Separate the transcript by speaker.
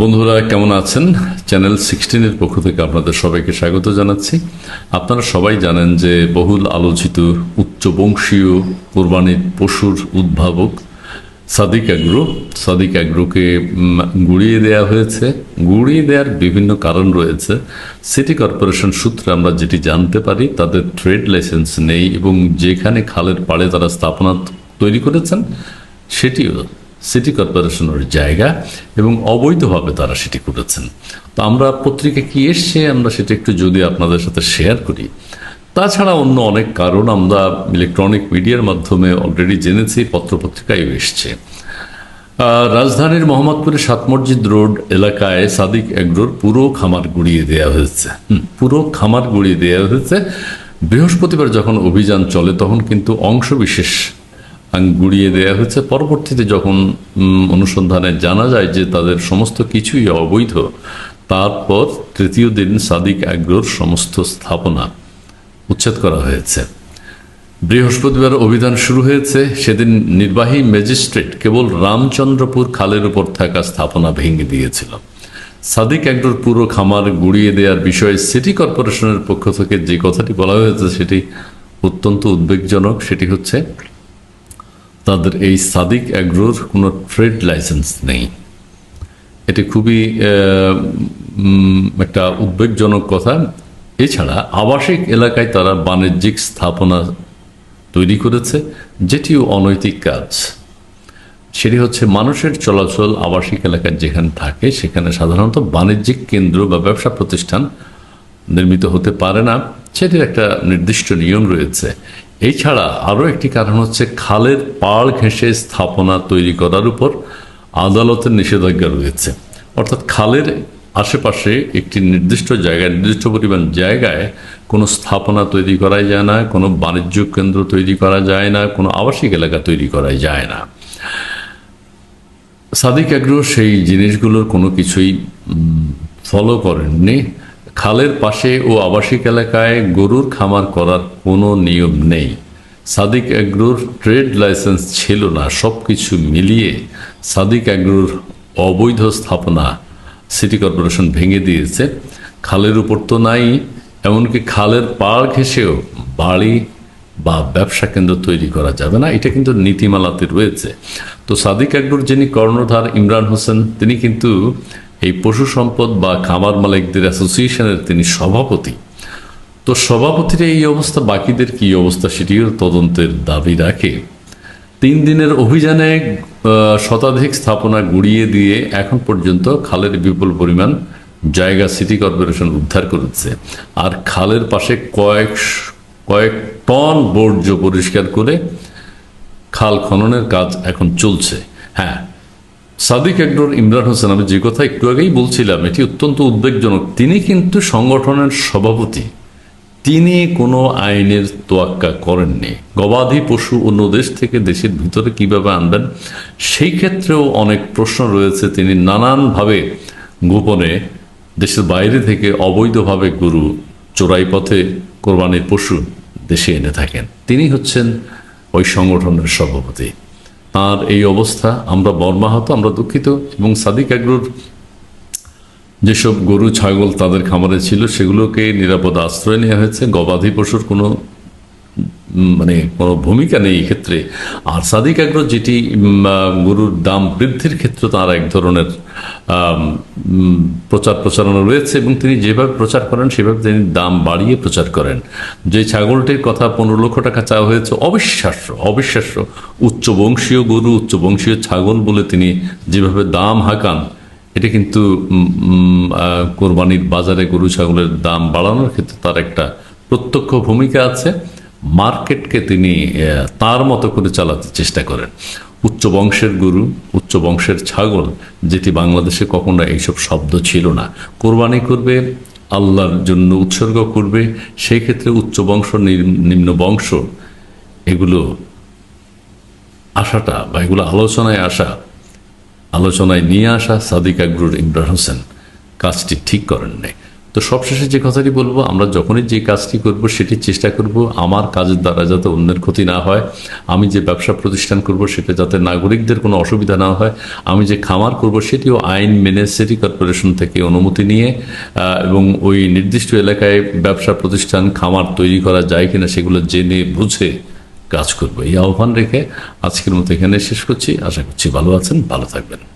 Speaker 1: বন্ধুরা, কেমন আছেন? চ্যানেল সিক্সটিনের পক্ষ থেকে আপনাদের সবাইকে স্বাগত জানাচ্ছি। আপনারা সবাই জানেন যে বহুল আলোচিত উচ্চবংশীয় কোরবানির পশুর উদ্ভাবক সাদিক অ্যাগ্রো সাদিক অ্যাগ্রোকে গুড়িয়ে দেওয়া হয়েছে। গুড়িয়ে দেওয়ার বিভিন্ন কারণ রয়েছে। সিটি কর্পোরেশন সূত্রে আমরা যেটি জানতে পারি, তাদের ট্রেড লাইসেন্স নেই এবং যেখানে খালের পাড়ে তারা স্থাপনা তৈরি করেছেন, সেটিও সিটি কর্পোরেশনের জায়গা এবং অবৈধভাবে তারা সেটি করেছেন। তো আমরা পত্রিকা কি এসছে আমরা সেটা একটু যদি আপনাদের সাথে শেয়ার করি। তাছাড়া অন্য অনেক কারণ আমরা ইলেকট্রনিক মিডিয়ার মাধ্যমে অলরেডি জেনেছি পত্রপত্রিকায় এসছে। রাজধানীর মোহাম্মদপুরের সাত মসজিদ রোড এলাকায় সাদিক এগ্রোর পুরো খামার গুড়িয়ে দেওয়া হয়েছে। পুরো খামার গুড়িয়ে দেওয়া হয়েছে। বৃহস্পতিবার যখন অভিযান চলে তখন কিন্তু অংশবিশেষ গুড়িয়ে দেওয়া হয়েছে। পরবর্তীতে যখন অনুসন্ধানে জানা যায় যে তাদের সমস্ত কিছুই অবৈধ, তারপর তৃতীয় দিন সাদিক অ্যাগ্রোর সমস্ত স্থাপনা উচ্ছেদ করা হয়েছে। বৃহস্পতিবার অভিযান শুরু হয়েছে। সেদিন নির্বাহী ম্যাজিস্ট্রেট কেবল রামচন্দ্রপুর খালের উপর থাকা স্থাপনা ভেঙে দিয়েছিল। সাদিক একডোর পুরো খামার গুড়িয়ে দেওয়ার বিষয়ে সিটি কর্পোরেশনের পক্ষ থেকে যে কথাটি বলা হয়েছে, সেটি অত্যন্ত উদ্বেগজনক। সেটি হচ্ছে তাদের এই সাদিক অ্যাগ্রোর কোনো ট্রেড লাইসেন্স নেই। এটি খুবই একটা উদ্বেগজনক কথা। এছাড়া আবাসিক এলাকায় তারা বাণিজ্যিক স্থাপনা তৈরি করেছে, যেটিও অনৈতিক কাজ। সেটি হচ্ছে মানুষের চলাচল আবাসিক এলাকায় যেখানে থাকে, সেখানে সাধারণত বাণিজ্যিক কেন্দ্র বা ব্যবসা প্রতিষ্ঠান নির্মিত হতে পারে না। সেটির একটা নির্দিষ্ট নিয়ম রয়েছে। এছাড়া আরও একটি কারণ হচ্ছে খালের পাড় ঘেঁষে স্থাপনা তৈরি করার উপর আদালতের নিষেধাজ্ঞা রয়েছে। অর্থাৎ খালের আশেপাশে একটি নির্দিষ্ট জায়গায়, নির্দিষ্ট পরিমাণ জায়গায় কোনো স্থাপনা তৈরি করা যায় না, কোনো বাণিজ্য কেন্দ্র তৈরি করা যায় না, কোনো আবাসিক এলাকা তৈরি করা যায় না। সাদিক আগ্রহ সেই জিনিসগুলোর কোনো কিছুই ফলো করেননি। খালের পাশে ও আবাসিক এলাকায় গরুর খামার করার কোনো নিয়ম নেই। সাদিক অ্যাগ্রোর ট্রেড লাইসেন্স ছিল না সব কিছু মিলিয়ে সাদিক অ্যাগ্রোর অবৈধ স্থাপনা সিটি কর্পোরেশন ভেঙে দিয়েছে। খালের উপর তো নাই, এমনকি খালের পাড় ঘেঁষেও বাড়ি বা ব্যবসা কেন্দ্র তৈরি করা যাবে না, এটা কিন্তু নীতিমালাতে রয়েছে। তো সাদিক আকবর যিনি কর্ণধার ইমরান হোসেন, তিনি কিন্তু এই পশু সম্পদ বা খামার মালিকদের অ্যাসোসিয়েশনের তিনি সভাপতি। তো সভাপতির এই অবস্থা, বাকিদের কি অবস্থা সেটিও তদন্তের দাবি রাখে। তিন দিনের অভিযানে শতাধিক স্থাপনা গুড়িয়ে দিয়ে এখন পর্যন্ত খালের বিপুল পরিমাণ জায়গা সিটি কর্পোরেশন উদ্ধার করেছে। আর খালের পাশে কয়েক কয়েক টন বর্জ্য পরিষ্কার করে খাল খননের কাজ এখন চলছে। হ্যাঁ সাদিক একডোর ইমরান হোসেন, আমি যে কথা একটু আগেই বলছিলাম, এটি অত্যন্ত উদ্বেগজনক। তিনি কিন্তু সংগঠনের সভাপতি। তিনি কোনো আইনের তোয়াক্কা করেননি। গবাদি পশু অন্য দেশ থেকে দেশের ভিতরে কীভাবে আনবেন, সেই ক্ষেত্রেও অনেক প্রশ্ন রয়েছে। তিনি নানানভাবে গোপনে দেশের বাইরে থেকে অবৈধভাবে গরু চোরাই পথে কোরবানির পশু দেশে এনে থাকেন। তিনি হচ্ছেন ওই সংগঠনের সভাপতি। তার এই অবস্থা, আমরা বর্মাহত আমরা দুঃখিত এবং সাদিক আগ্রুর যেসব গরু, ছাগল তাদের খামারে ছিল, সেগুলোকে নিরাপদ আশ্রয় নেওয়া হয়েছে। গবাদি পশুর কোনো মানে কোনো ভূমিকা নেই ক্ষেত্রে। আর সাদিক আগ্রহ যেটি গরুর দাম বৃদ্ধির ক্ষেত্রে তার এক ধরনের প্রচার প্রচারণা রয়েছে এবং তিনি যেভাবে প্রচার করেন, সেভাবে তিনি দাম বাড়িয়ে প্রচার করেন। যে ছাগলটির কথা পনেরো লক্ষ টাকা চাওয়া হয়েছে, অবিশ্বাস্য অবিশ্বাস্য। উচ্চবংশীয় গরু, উচ্চবংশীয় ছাগল বলে তিনি যেভাবে দাম হাঁকান, এটা কিন্তু কোরবানির বাজারে গরু, ছাগলের দাম বাড়ানোর ক্ষেত্রে তার একটা প্রত্যক্ষ ভূমিকা আছে। মার্কেটকে তিনি তার মতো করে চালাতে চেষ্টা করেন। উচ্চ বংশের গুরু, উচ্চ বংশের ছাগল, যেটি বাংলাদেশে কখনো এইসব শব্দ ছিল না। কোরবানি করবে, আল্লাহর জন্য উৎসর্গ করবে, সেই ক্ষেত্রে উচ্চ বংশ, নিম্ন বংশ, এগুলো আসাটা বা এগুলো আলোচনায় আসা, আলোচনায় নিয়ে আসা সাদিক আকবরুর ইমরান হোসেন কাজটি ঠিক করেন নাই তো সবশেষে যে কথাটি বলব, আমরা যখনই যে কাজটি করব, সেটি চেষ্টা করব আমার কাজের দ্বারা যাতে অন্যের ক্ষতি না হয়। আমি যে ব্যবসা প্রতিষ্ঠান করব, সেটা যাতে নাগরিকদের কোনো অসুবিধা না হয়। আমি যে খামার করব, সেটিও আইন মেনে সিটি কর্পোরেশন থেকে অনুমতি নিয়ে এবং ওই নির্দিষ্ট এলাকায় ব্যবসা প্রতিষ্ঠান, খামার তৈরি করা যায় কিনা সেগুলো জেনে বুঝে কাজ করব। এই আহ্বান রেখে আজকের মতো এখানে শেষ করছি। আশা করছি ভালো আছেন, ভালো থাকবেন।